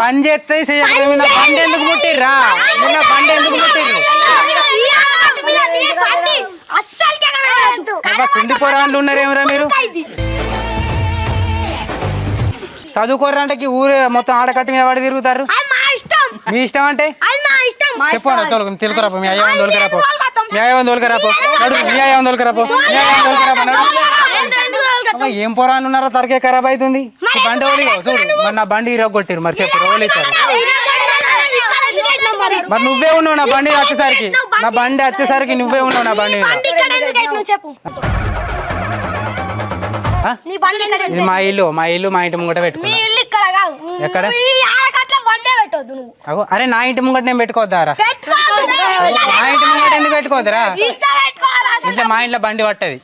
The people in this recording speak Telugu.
పని చేస్తే నా బండి ఎందుకు ముట్టిర్రా నిన్న బండి ఎందుకు ముట్టిర్రు సుండి పోరాళ్ళు ఉన్నారేమరా మీరు చదువుకోరంటే ఊరు మొత్తం ఆడకట్టు మీద పడి తిరుగుతారు మీ ఇష్టం అంటే చెప్పండి తోలుకు తెలుకురాపో మీ అయ్యవని తోలుకరాపో మీ అయ్యవని తోలుకరాపో మీ అయ్యవని తోలుకరాపో మీ అయ్యవని తోలుకరాపో ఏం పోరాళ్ళు ఉన్నారో తరకే ఖరాబ్ అవుతుంది. బండి చూడు మరి నా బండి ఇరగ కొట్టిరు మరి? చెప్పు ఇచ్చారు మరి నువ్వే ఉన్నావు నా బండి వచ్చేసరికి. నా బండి వచ్చేసరికి నువ్వే ఉన్నావు నా బండి ఇది మా ఇల్లు మా ఇల్లు మా ఇంటి ముంగట మీ పెట్టుకున్నా ఇల్లు ఇక్కడ కాదు. ఎక్కడ? ఈ ఆడకట్ల బండే పెట్టొద్దు నువ్వు. అగో అరే నా ఇంటి ముంగట నేను పెట్టుకోవద్దారా పెట్టుకోవద్దు మా ఇంటి ముంగట ఎందుకు పెట్టుకోవద్దురా? ఇంట్లో మా ఇంట్లో బండి పట్టది.